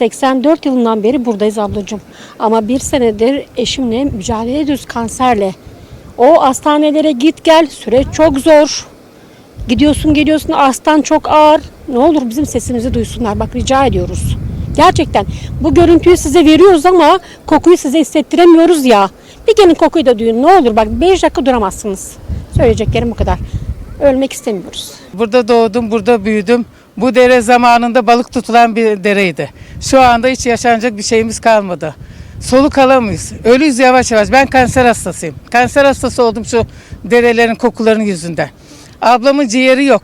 84 yılından beri buradayız ablacığım. Ama bir senedir eşimle mücadele ediyoruz kanserle. O hastanelere git gel süreç çok zor. Gidiyorsun geliyorsun hastan çok ağır. Ne olur bizim sesimizi duysunlar bak rica ediyoruz. Gerçekten bu görüntüyü size veriyoruz ama kokuyu size hissettiremiyoruz ya. Bir gelin kokuyu da duyun ne olur bak 5 dakika duramazsınız. Söyleyeceklerim bu kadar. Ölmek istemiyoruz. Burada doğdum, burada büyüdüm. Bu dere zamanında balık tutulan bir dereydi. Şu anda hiç yaşanacak bir şeyimiz kalmadı. Soluk alamıyoruz. Ölüyüz yavaş yavaş. Ben kanser hastasıyım. Kanser hastası oldum şu derelerin kokularının yüzünden. Ablamın ciğeri yok.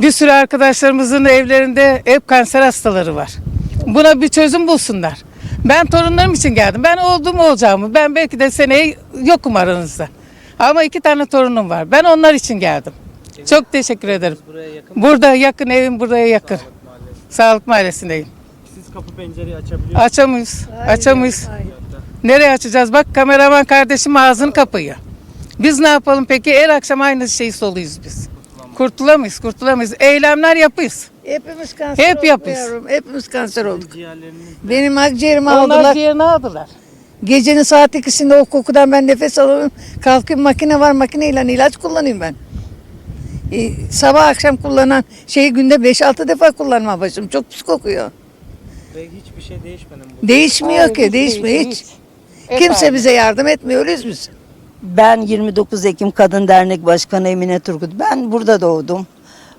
Bir sürü arkadaşlarımızın evlerinde hep kanser hastaları var. Buna bir çözüm bulsunlar. Ben torunlarım için geldim. Ben oldum olacağımı. Ben belki de seneye yokum aranızda. Ama iki tane torunum var. Ben onlar için geldim. Çok teşekkür ederim. Burada yakın evim buraya yakın. Sağlık Mahallesi'ndeyim. Siz kapı pencereyi açabiliyor Açamıyoruz. Açamıyoruz. Nereye açacağız? Bak kameraman kardeşim ağzını kapıyor. Biz ne yapalım peki? Her akşam aynı şeyi soluyuz biz. Kurtulamayız, kurtulamayız. Eylemler yapıyız. Hepimiz kanser Hep olduk yavrum. Hepimiz kanser olduk. ciğerleriniz. Benim akciğerimi Onlar aldılar. diğerini aldılar. Gecenin saat ikisinde o kokudan ben nefes alamıyorum. Kalkayım makine var makineyle ilaç kullanayım ben. Ee, sabah akşam kullanan şeyi günde 5-6 defa kullanma başım. Çok pis kokuyor. Ve hiçbir şey değişmedi mi? bu? Değişmiyor Hayır, ki hiç değişmiyor hiç. hiç. Kimse aynı. bize yardım etmiyor öyleyiz biz. Ben 29 Ekim Kadın Dernek Başkanı Emine Turgut. Ben burada doğdum.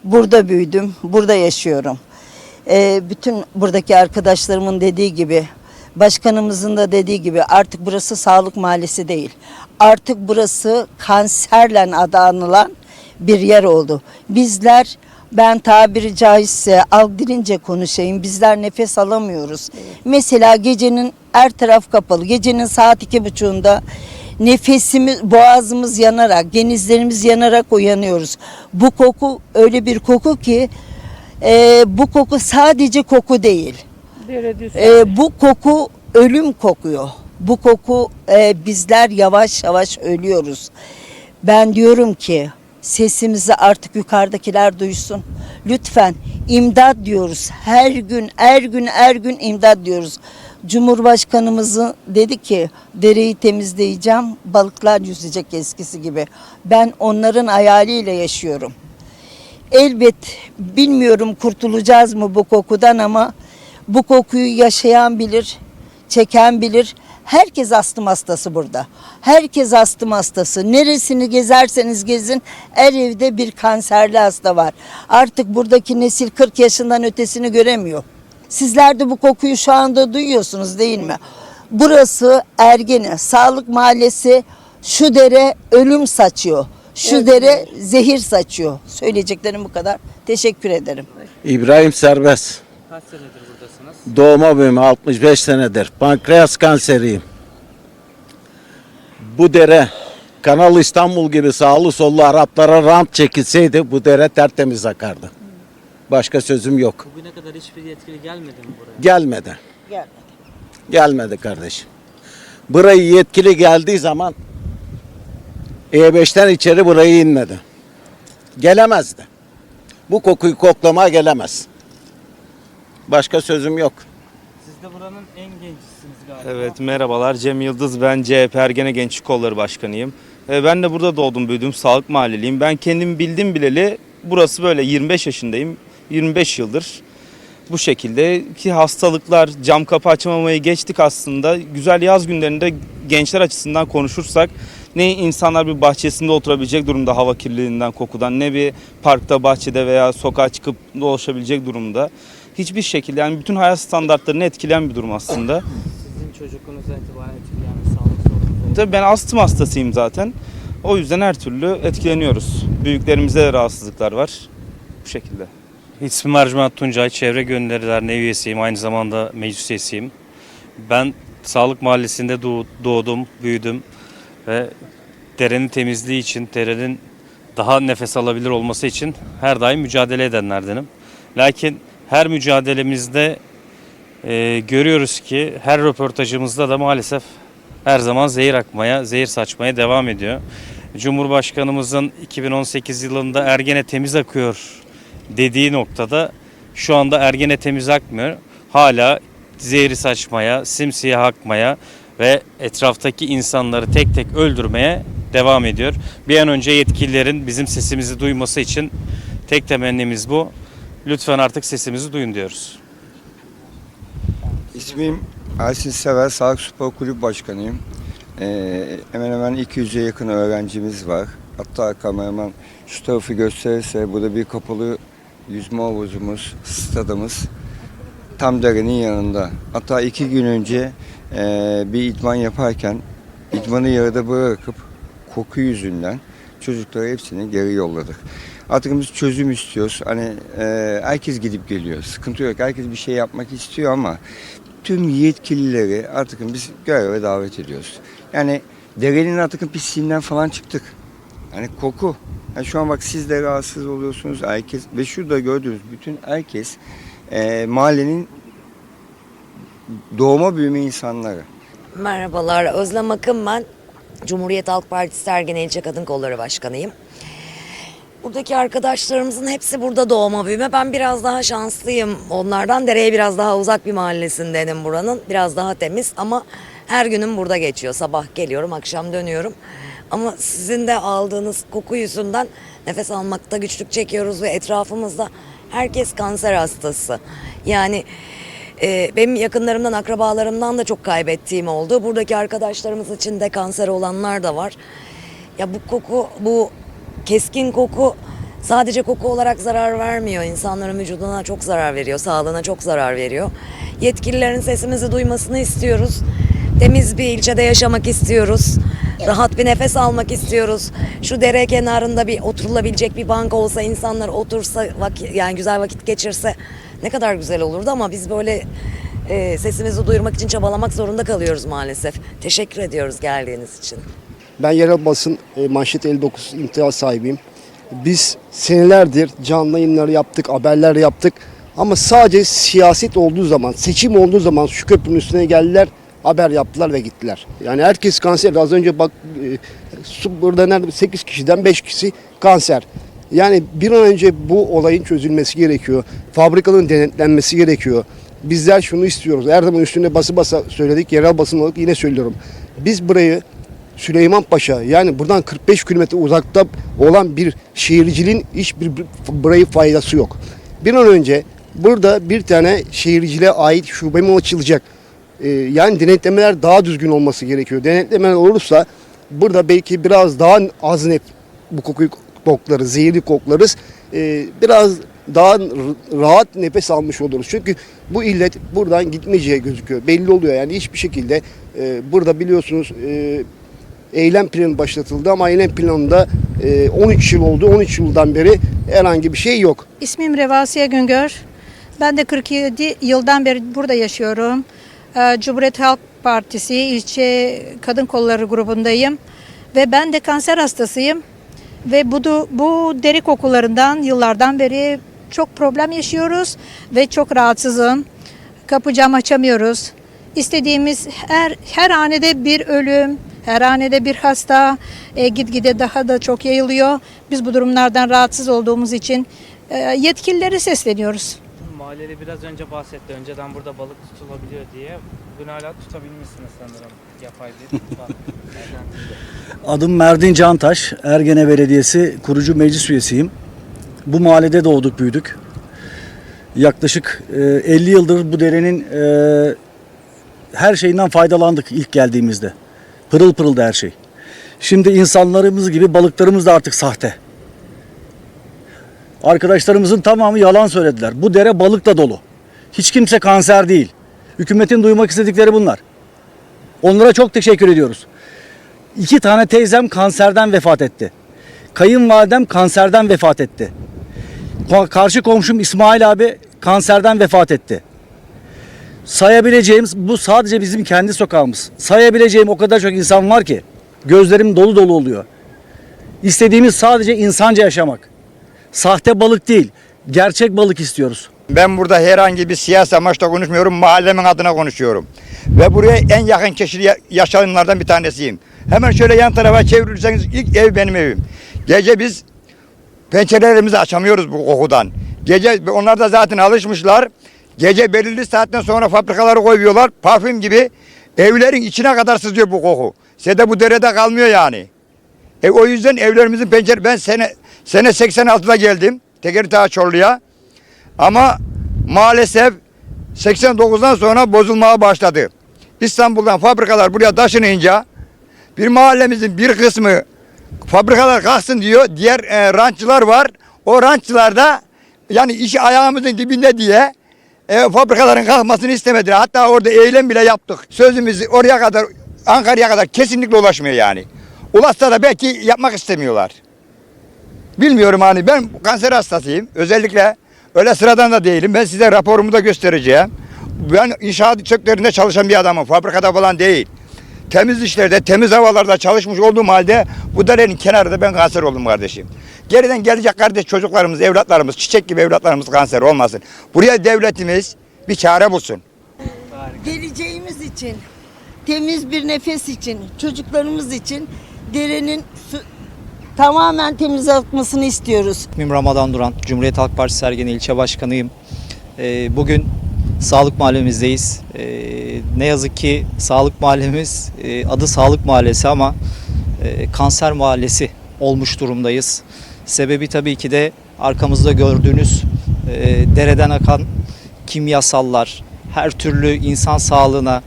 Burada büyüdüm. Burada yaşıyorum. Ee, bütün buradaki arkadaşlarımın dediği gibi, başkanımızın da dediği gibi artık burası sağlık mahallesi değil. Artık burası kanserle adı anılan bir yer oldu. Bizler ben tabiri caizse aldirince konuşayım. Bizler nefes alamıyoruz. Mesela gecenin her taraf kapalı. Gecenin saat iki buçuğunda nefesimiz, boğazımız yanarak, genizlerimiz yanarak uyanıyoruz. Bu koku öyle bir koku ki e, bu koku sadece koku değil. E, bu koku ölüm kokuyor. Bu koku e, bizler yavaş yavaş ölüyoruz. Ben diyorum ki sesimizi artık yukarıdakiler duysun. Lütfen imdat diyoruz. Her gün, her gün, her gün imdat diyoruz. Cumhurbaşkanımızı dedi ki dereyi temizleyeceğim, balıklar yüzecek eskisi gibi. Ben onların hayaliyle yaşıyorum. Elbet bilmiyorum kurtulacağız mı bu kokudan ama bu kokuyu yaşayan bilir, çeken bilir. Herkes astım hastası burada. Herkes astım hastası. Neresini gezerseniz gezin her evde bir kanserli hasta var. Artık buradaki nesil 40 yaşından ötesini göremiyor. Sizler de bu kokuyu şu anda duyuyorsunuz değil mi? Burası Ergene, Sağlık Mahallesi, şu dere ölüm saçıyor. Şu dere zehir saçıyor. Söyleyeceklerim bu kadar. Teşekkür ederim. İbrahim Serbest. Kaç senedir? Doğma büyüme 65 senedir. Pankreas kanseriyim. Bu dere Kanal İstanbul gibi sağlı sollu Araplara rant çekilseydi bu dere tertemiz akardı. Başka sözüm yok. Bugüne kadar hiçbir yetkili gelmedi mi buraya? Gelmedi. Gelmedi. Gelmedi kardeşim. Burayı yetkili geldiği zaman E5'ten içeri burayı inmedi. Gelemezdi. Bu kokuyu koklamaya gelemez. Başka sözüm yok. Siz de buranın en gençsiniz galiba. Evet merhabalar Cem Yıldız ben CHP Ergene Gençlik Kolları Başkanıyım. E, Ben de burada doğdum büyüdüm sağlık mahalleliyim. Ben kendim bildim bileli burası böyle 25 yaşındayım 25 yıldır. Bu şekilde ki hastalıklar cam kapı açamamayı geçtik aslında. Güzel yaz günlerinde gençler açısından konuşursak ne insanlar bir bahçesinde oturabilecek durumda hava kirliliğinden kokudan ne bir parkta bahçede veya sokağa çıkıp dolaşabilecek durumda. Hiçbir şekilde yani bütün hayat standartlarını etkileyen bir durum aslında. Sizin çocukluğunuzdan itibaren etkileyen bir sağlık sorunu. Tabii ben astım hastasıyım zaten. O yüzden her türlü etkileniyoruz. Büyüklerimizde de rahatsızlıklar var. Bu şekilde. İsmim Ercüment Tuncay, Çevre Gönüllüleri Derneği üyesiyim, aynı zamanda meclis üyesiyim. Ben Sağlık Mahallesi'nde doğ- doğdum, büyüdüm ve derenin temizliği için, derenin daha nefes alabilir olması için her daim mücadele edenlerdenim. Lakin her mücadelemizde e, görüyoruz ki her röportajımızda da maalesef her zaman zehir akmaya, zehir saçmaya devam ediyor. Cumhurbaşkanımızın 2018 yılında Ergene temiz akıyor dediği noktada şu anda Ergene temiz akmıyor. Hala zehri saçmaya, simsiyah akmaya ve etraftaki insanları tek tek öldürmeye devam ediyor. Bir an önce yetkililerin bizim sesimizi duyması için tek temennimiz bu. Lütfen artık sesimizi duyun diyoruz. İsmim Ersin Sever, Sağlık Spor Kulüp Başkanıyım. Ee, hemen hemen 200'e yakın öğrencimiz var. Hatta kameraman şu tarafı gösterirse burada bir kapalı yüzme havuzumuz, stadımız tam derenin yanında. Hatta iki gün önce e, bir idman yaparken idmanı yarıda bırakıp koku yüzünden çocukları hepsini geri yolladık. Artık biz çözüm istiyoruz. Hani e, herkes gidip geliyor. Sıkıntı yok. Herkes bir şey yapmak istiyor ama tüm yetkilileri artık biz göreve davet ediyoruz. Yani derenin artık pisliğinden falan çıktık. Yani koku. Yani şu an bak siz de rahatsız oluyorsunuz herkes ve şurada gördüğünüz bütün herkes e, mahallenin doğma büyüme insanları. Merhabalar, Özlem Akın ben. Cumhuriyet Halk Partisi Ergen İlçe Kadın Kolları Başkanıyım. Buradaki arkadaşlarımızın hepsi burada doğma büyüme. Ben biraz daha şanslıyım. Onlardan dereye biraz daha uzak bir mahallesindenim buranın. Biraz daha temiz ama her günüm burada geçiyor. Sabah geliyorum, akşam dönüyorum. Ama sizin de aldığınız koku yüzünden nefes almakta güçlük çekiyoruz ve etrafımızda herkes kanser hastası. Yani ee, benim yakınlarımdan, akrabalarımdan da çok kaybettiğim oldu. Buradaki arkadaşlarımız için de kanser olanlar da var. Ya bu koku, bu keskin koku sadece koku olarak zarar vermiyor. İnsanların vücuduna çok zarar veriyor, sağlığına çok zarar veriyor. Yetkililerin sesimizi duymasını istiyoruz. Temiz bir ilçede yaşamak istiyoruz. Rahat bir nefes almak istiyoruz. Şu dere kenarında bir oturulabilecek bir bank olsa, insanlar otursa, vakit, yani güzel vakit geçirse ne kadar güzel olurdu ama biz böyle e, sesimizi duyurmak için çabalamak zorunda kalıyoruz maalesef. Teşekkür ediyoruz geldiğiniz için. Ben yerel basın e, manşet 59 imtiyaz sahibiyim. Biz senelerdir canlı yayınları yaptık, haberler yaptık. Ama sadece siyaset olduğu zaman, seçim olduğu zaman şu köprünün üstüne geldiler, haber yaptılar ve gittiler. Yani herkes kanser. Az önce bak e, burada nerede 8 kişiden 5 kişi kanser. Yani bir an önce bu olayın çözülmesi gerekiyor. Fabrikanın denetlenmesi gerekiyor. Bizler şunu istiyoruz. Her zaman üstüne bası basa söyledik. Yerel basın olarak yine söylüyorum. Biz burayı Süleyman Paşa yani buradan 45 kilometre uzakta olan bir şehirciliğin hiçbir burayı faydası yok. Bir an önce burada bir tane şehirciliğe ait şube mi açılacak? Ee, yani denetlemeler daha düzgün olması gerekiyor. Denetlemeler olursa burada belki biraz daha az net bu kokuyu koklarız, zehirli koklarız. Ee, biraz daha rahat nefes almış oluruz. Çünkü bu illet buradan gitmeyeceği gözüküyor. Belli oluyor yani hiçbir şekilde e, burada biliyorsunuz e, eylem planı başlatıldı ama eylem planında e, 13 yıl oldu. 13 yıldan beri herhangi bir şey yok. İsmim Revasiye Güngör. Ben de 47 yıldan beri burada yaşıyorum. Ee, Cumhuriyet Halk Partisi ilçe kadın kolları grubundayım. Ve ben de kanser hastasıyım. Ve bu, bu deri kokularından yıllardan beri çok problem yaşıyoruz. Ve çok rahatsızım. Kapı cam açamıyoruz. İstediğimiz her, her hanede bir ölüm, her hanede bir hasta e, gitgide daha da çok yayılıyor. Biz bu durumlardan rahatsız olduğumuz için e, yetkililere sesleniyoruz. Mahalleli biraz önce bahsetti. Önceden burada balık tutulabiliyor diye. Bugün hala tutabilmişsiniz sanırım. Yapay bir. Adım Merdin Cantaş, Ergene Belediyesi kurucu meclis üyesiyim. Bu mahallede doğduk büyüdük. Yaklaşık e, 50 yıldır bu derenin e, her şeyinden faydalandık ilk geldiğimizde. Pırıl pırıldı her şey. Şimdi insanlarımız gibi balıklarımız da artık sahte. Arkadaşlarımızın tamamı yalan söylediler. Bu dere balıkla dolu. Hiç kimse kanser değil. Hükümetin duymak istedikleri bunlar. Onlara çok teşekkür ediyoruz. İki tane teyzem kanserden vefat etti. Kayınvalidem kanserden vefat etti. Karşı komşum İsmail abi kanserden vefat etti. Sayabileceğimiz bu sadece bizim kendi sokağımız. Sayabileceğim o kadar çok insan var ki gözlerim dolu dolu oluyor. İstediğimiz sadece insanca yaşamak. Sahte balık değil, gerçek balık istiyoruz. Ben burada herhangi bir siyasi amaçla konuşmuyorum, mahallemin adına konuşuyorum. Ve buraya en yakın kişi yaşayanlardan bir tanesiyim. Hemen şöyle yan tarafa çevirirseniz ilk ev benim evim. Gece biz pencerelerimizi açamıyoruz bu kokudan. Gece onlar da zaten alışmışlar. Gece belirli saatten sonra fabrikaları koyuyorlar. Parfüm gibi evlerin içine kadar sızıyor bu koku. Sede bu derede kalmıyor yani. E, o yüzden evlerimizin pencere ben sene sene 86'da geldim Tekirdağ Çorlu'ya. Ama maalesef 89'dan sonra bozulmaya başladı. İstanbul'dan fabrikalar buraya taşınınca bir mahallemizin bir kısmı fabrikalar kalksın diyor. Diğer e, ranççılar var. O ranççılar da yani işi ayağımızın dibinde diye e, fabrikaların kalkmasını istemediler. Hatta orada eylem bile yaptık. Sözümüz oraya kadar Ankara'ya kadar kesinlikle ulaşmıyor yani. Ulaşsa da belki yapmak istemiyorlar. Bilmiyorum hani ben kanser hastasıyım. Özellikle öyle sıradan da değilim. Ben size raporumu da göstereceğim. Ben inşaat sektöründe çalışan bir adamım. Fabrikada falan değil. Temiz işlerde, temiz havalarda çalışmış olduğum halde bu derenin kenarında ben kanser oldum kardeşim. Geriden gelecek kardeş çocuklarımız, evlatlarımız, çiçek gibi evlatlarımız kanser olmasın. Buraya devletimiz bir çare bulsun. Geleceğimiz için, temiz bir nefes için, çocuklarımız için derenin su, tamamen temiz akmasını istiyoruz. İsmim Ramadan Duran, Cumhuriyet Halk Partisi Sergen İlçe Başkanıyım. Ee, Bugün Sağlık Mahallemizdeyiz. Ee, Ne yazık ki Sağlık Mahallemiz e, adı Sağlık Mahallesi ama e, Kanser Mahallesi olmuş durumdayız. Sebebi tabii ki de arkamızda gördüğünüz e, dereden akan kimyasallar, her türlü insan sağlığına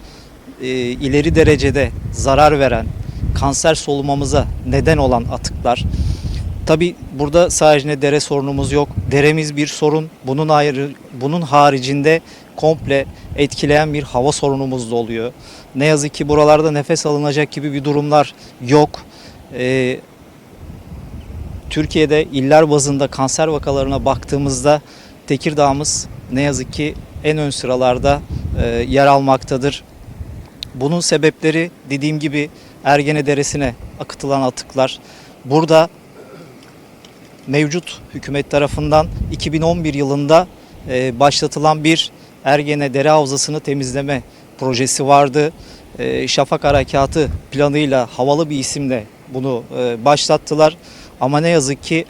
e, ileri derecede zarar veren, kanser solumamıza neden olan atıklar. Tabi burada sadece dere sorunumuz yok. Deremiz bir sorun. Bunun ayrı, bunun haricinde komple etkileyen bir hava sorunumuz da oluyor. Ne yazık ki buralarda nefes alınacak gibi bir durumlar yok. Ee, Türkiye'de iller bazında kanser vakalarına baktığımızda Tekirdağ'ımız ne yazık ki en ön sıralarda e, yer almaktadır. Bunun sebepleri dediğim gibi Ergene Deresi'ne akıtılan atıklar. Burada mevcut hükümet tarafından 2011 yılında e, başlatılan bir Ergene Dere Havzası'nı temizleme projesi vardı. E, Şafak Harekatı planıyla havalı bir isimle bunu e, başlattılar. Ama ne yazık ki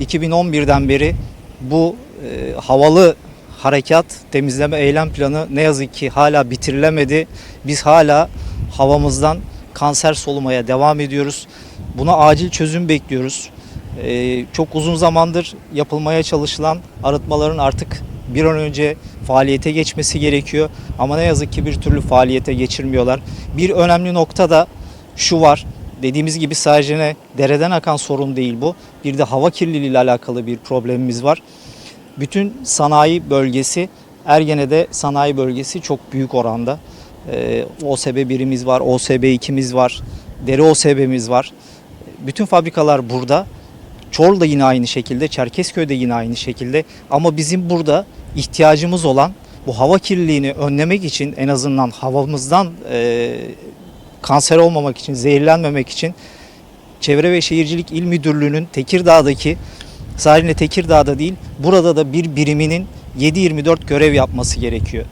2011'den beri bu e, havalı harekat temizleme eylem planı ne yazık ki hala bitirilemedi. Biz hala havamızdan kanser solumaya devam ediyoruz. Buna acil çözüm bekliyoruz. Ee, çok uzun zamandır yapılmaya çalışılan arıtmaların artık bir an önce faaliyete geçmesi gerekiyor. Ama ne yazık ki bir türlü faaliyete geçirmiyorlar. Bir önemli nokta da şu var. Dediğimiz gibi sadece ne dereden akan sorun değil bu. Bir de hava kirliliği ile alakalı bir problemimiz var. Bütün sanayi bölgesi Ergene'de sanayi bölgesi çok büyük oranda. Ee, OSB birimiz var, OSB 2'miz var, deri OSB'miz var. Bütün fabrikalar burada. Çorlu'da yine aynı şekilde, Çerkezköy'de yine aynı şekilde. Ama bizim burada ihtiyacımız olan bu hava kirliliğini önlemek için en azından havamızdan e, kanser olmamak için, zehirlenmemek için Çevre ve Şehircilik İl Müdürlüğü'nün Tekirdağ'daki sadece Tekirdağ'da değil burada da bir biriminin 7-24 görev yapması gerekiyor.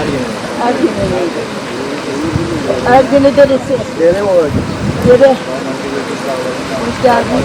Ergene. Ergene Deresi. Dere olacak. Dere. Hoş geldiniz.